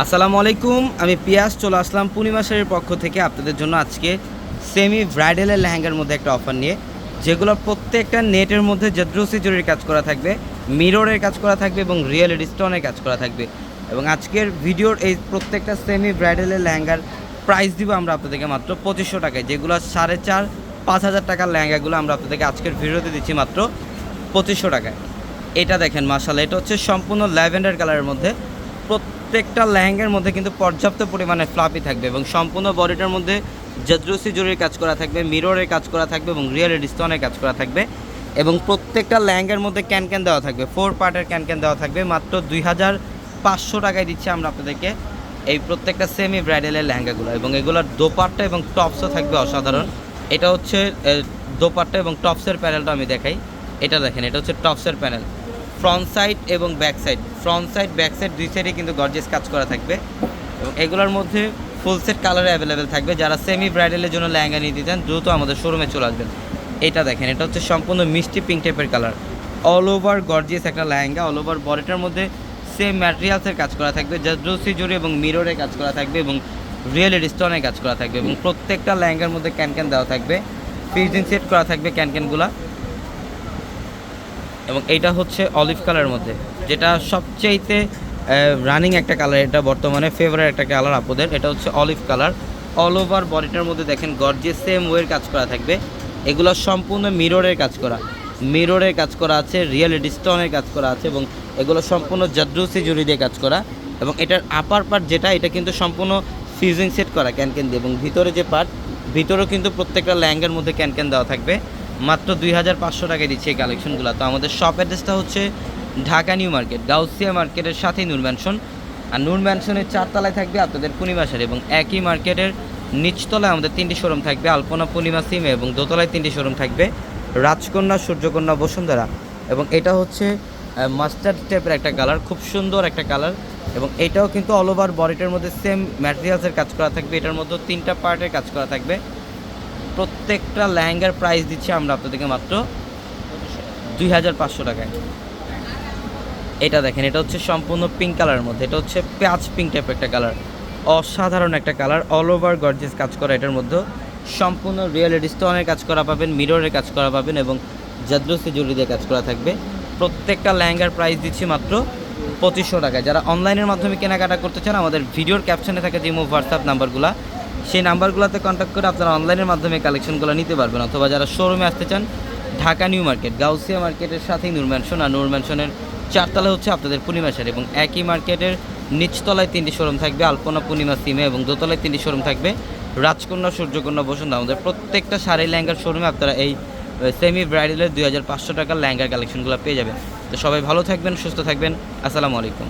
আসসালামু আলাইকুম, আমি পিয়াস, চলে আসলাম পূর্ণিমা শাড়ির পক্ষ থেকে আপনাদের জন্য আজকে সেমি ব্রাইডালের লেহেঙ্গার মধ্যে একটা অফার নিয়ে, যেগুলো প্রত্যেকটা নেটের মধ্যে জদ্রুসি জরির কাজ করা থাকবে মিররের কাজ করা থাকবে এবং রিয়েল স্টোনের কাজ করা থাকবে। এবং আজকের ভিডিওর এই প্রত্যেকটা সেমি ব্রাইডালের লেহেঙ্গার প্রাইস দিব আমরা আপনাদেরকে মাত্র পঁচিশশো টাকায়, যেগুলো সাড়ে চার, পাঁচ হাজার টাকার লেহেঙ্গাগুলো আমরা আপনাদেরকে আজকের ভিডিওতে দিচ্ছি মাত্র পঁচিশশো টাকায়। এটা দেখেন মাসাল এটা হচ্ছে সম্পূর্ণ ল্যাভেন্ডার কালারের মধ্যে প্রত্যেকটা লেহেঙ্গার মধ্যে কিন্তু পর্যাপ্ত পরিমাণে ফ্লাপি থাকবে এবং সম্পূর্ণ বডিটার মধ্যে জদ্রসি জরির কাজ করা থাকবে মিররের কাজ করা থাকবে এবং রিয়েল স্টোনের কাজ করা থাকবে এবং প্রত্যেকটা লেহেঙ্গার মধ্যে ক্যান ক্যান দেওয়া থাকবে ফোর পার্টের ক্যান ক্যান দেওয়া থাকবে, মাত্র দুই হাজার পাঁচশো টাকায় দিচ্ছি আমরা আপনাদেরকে এই প্রত্যেকটা সেমি ব্রাইডালের লেহেঙ্গাগুলো এবং এগুলোর দোপাট্টা এবং টপসও থাকবে অসাধারণ। এটা হচ্ছে দোপাট্টা এবং টপসের প্যানেলটা আমি দেখাই। এটা দেখেন, এটা হচ্ছে টপসের প্যানেল। ফ্রন্ট সাইড এবং back side front side back side দুই সাইডে কিন্তু গর্জেস কাজ করা থাকবে। এবং এগুলোর মধ্যে ফুল সেট কালারে অ্যাভেলেবেল থাকবে। যারা সেমি ব্রাইডালের জন্য লেহেঙ্গা নিয়ে দিতেন দ্রুত আমাদের শোরুমে চলে আসবেন। এটা দেখেন, এটা হচ্ছে সম্পূর্ণ মিষ্টি পিঙ্ক টাইপের কালার অল ওভার গর্জিয়াস একটা লেহেঙ্গা অল ওভার বডিটার মধ্যে সেম ম্যাটেরিয়ালসের কাজ করা থাকবে। জাদ্রসি জুড়ি এবং মিররের কাজ করা থাকবে এবং রিয়েল স্টোনের কাজ করা থাকবে এবং প্রত্যেকটা লেহেঙ্গার মধ্যে ক্যান ক্যান দেওয়া থাকবে। ফিজিং সেট করা থাকবে ক্যান ক্যানগুলা এবং এইটা হচ্ছে অলিভ কালারের মধ্যে, যেটা সবচাইতে রানিং একটা কালার এটা বর্তমানে ফেভারেট একটা কালার আপনাদের এটা হচ্ছে অলিভ কালার। অল ওভার বডিটার মধ্যে দেখেন গর্জে সেম ওয়ের কাজ করা থাকবে। এগুলো সম্পূর্ণ মিররের কাজ করা। মিররের কাজ করা আছে রিয়েল ডিস্টনের কাজ করা আছে এবং এগুলো সম্পূর্ণ জাদ্রুসি জুড়ি দিয়ে কাজ করা। এবং এটার আপার পার্ট যেটা, এটা কিন্তু সম্পূর্ণ ফিউজিং সেট করা ক্যান ক্যান দিয়ে এবং ভিতরে যে পার্ট ভিতরেও কিন্তু প্রত্যেকটা ল্যাঙ্গের মধ্যে ক্যান ক্যান দেওয়া থাকবে। মাত্র দুই হাজার পাঁচশো টাকায় দিচ্ছে এই কালেকশনগুলো। তো আমাদের শপ অ্যাড্রেসটা হচ্ছে ঢাকা নিউ মার্কেট, গাউসিয়া মার্কেটের সাথেই নূর ম্যানশন। আর নূর ম্যানশনের চারতলায় থাকবে আপনাদের পূর্ণিমা শাড়ি এবং একই মার্কেটের নিচতলায় আমাদের তিনটি শোরুম থাকবে, আলপনা পূর্ণিমা সিমে এবং দোতলায় তিনটি শোরুম থাকবে, রাজকন্যা, সূর্যকন্যা, বসুন্ধরা এবং এটা হচ্ছে মাস্টার্ড টাইপের একটা কালার খুব সুন্দর একটা কালার এবং এটাও কিন্তু অল ওভার বডিটার মধ্যে সেম ম্যাটেরিয়ালসের কাজ করা থাকবে, এটার মধ্যে তিনটা পার্টের কাজ করা থাকবে। প্রত্যেকটা লেহেঙ্গার প্রাইস দিচ্ছি আমরা আপনাদেরকে মাত্র দুই হাজার পাঁচশো টাকায়। এটা দেখেন, এটা হচ্ছে সম্পূর্ণ পিঙ্ক কালারের মধ্যে, এটা হচ্ছে প্যাচ পিঙ্ক টাইপের একটা কালার অসাধারণ একটা কালার অল ওভার গর্জেস কাজ করা এটার মধ্যে। সম্পূর্ণ রিয়েল স্টোনের কাজ করা পাবেন মিররের কাজ করা পাবেন এবং জাদ্রসি জুড়ি দিয়ে কাজ করা থাকবে। প্রত্যেকটা লেহেঙ্গার প্রাইস দিচ্ছি মাত্র পঁচিশশো টাকায়। যারা অনলাইনের মাধ্যমে কেনাকাটা করতে চান, আমাদের ভিডিওর ক্যাপশনে থাকে যে হোয়াটসঅ্যাপ নাম্বারগুলো সেই নাম্বারগুলোতে কন্ট্যাক্ট করে আপনারা অনলাইনের মাধ্যমে কালেকশনগুলো নিতে পারবেন। অথবা যারা শোরুমে আসতে চান, ঢাকা নিউ মার্কেট, গাউসিয়া মার্কেটের সাথেই নূর ম্যানশন আর নূর ম্যানশনের চারতলা হচ্ছে আপনাদের পূর্ণিমা শাড়ি এবং একই মার্কেটের নিচতলায় তিনটি শোরুম থাকবে, আলপনা, পূর্ণিমা, সিমে এবং দোতলায় তিনটি শোরুম থাকবে। রাজকন্যা, সূর্যকন্যা বসন্ত আমাদের প্রত্যেকটা শাড়ি লেহেঙ্গার শোরুমে আপনারা এই সেমি ব্রাইডালের দুই হাজার পাঁচশো টাকার লেহেঙ্গার কালেকশনগুলো পেয়ে যাবেন। তো সবাই ভালো থাকবেন, সুস্থ থাকবেন। আসসালামু আলাইকুম।